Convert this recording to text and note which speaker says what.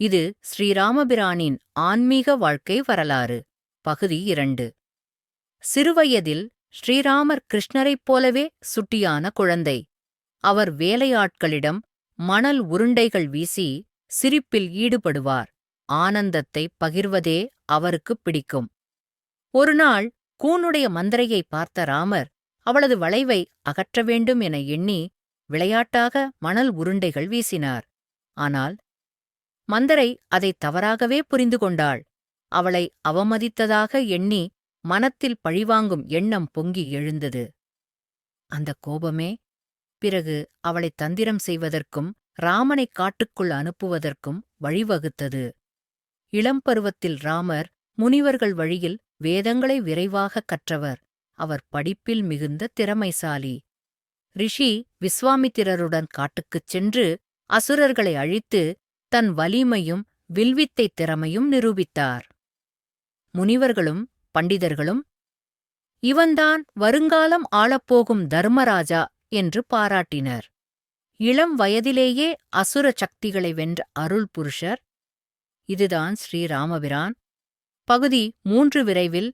Speaker 1: இது ஸ்ரீராமபிரானின் ஆன்மீக வாழ்க்கை வரலாறு பகுதி இரண்டு. சிறுவயதில் ஸ்ரீராமர் கிருஷ்ணரைப் போலவே சுட்டியான குழந்தை. அவர் வேலையாட்களிடம் மணல் உருண்டைகள் வீசி சிரிப்பில் ஈடுபடுவார். ஆனந்தத்தை பகிர்வதே அவருக்குப் பிடிக்கும். ஒருநாள் கூனுடைய மந்திரையை பார்த்த ராமர் அவளது வளைவை அகற்ற வேண்டும் என எண்ணி விளையாட்டாக மணல் உருண்டைகள் வீசினார். ஆனால் மந்தரை அதை தவறாகவே புரிந்து கொண்டாள். அவளை அவமதித்ததாக எண்ணி மனத்தில் பழிவாங்கும் எண்ணம் பொங்கி எழுந்தது. அந்த கோபமே பிறகு அவளை தந்திரம் செய்வதற்கும் ராமனைக் காட்டுக்குள் அனுப்புவதற்கும் வழிவகுத்தது. இளம்பருவத்தில் ராமர் முனிவர்கள் வழியில் வேதங்களை விரைவாகக் கற்றவர். அவர் படிப்பில் மிகுந்த திறமைசாலி. ரிஷி விஸ்வாமித்திரருடன் காட்டுக்குச் சென்று அசுரர்களை அழித்து தன் வலிமையும் வில்வித்தை திறமையும் நிரூபித்தார். முனிவர்களும் பண்டிதர்களும் இவன்தான் வருங்காலம் ஆளப்போகும் தர்மராஜா என்று பாராட்டினர். இளம் வயதிலேயே அசுர சக்திகளை வென்ற அருள் புருஷர் இதுதான் ஸ்ரீராமபிரான் பகுதி மூன்று விரைவில்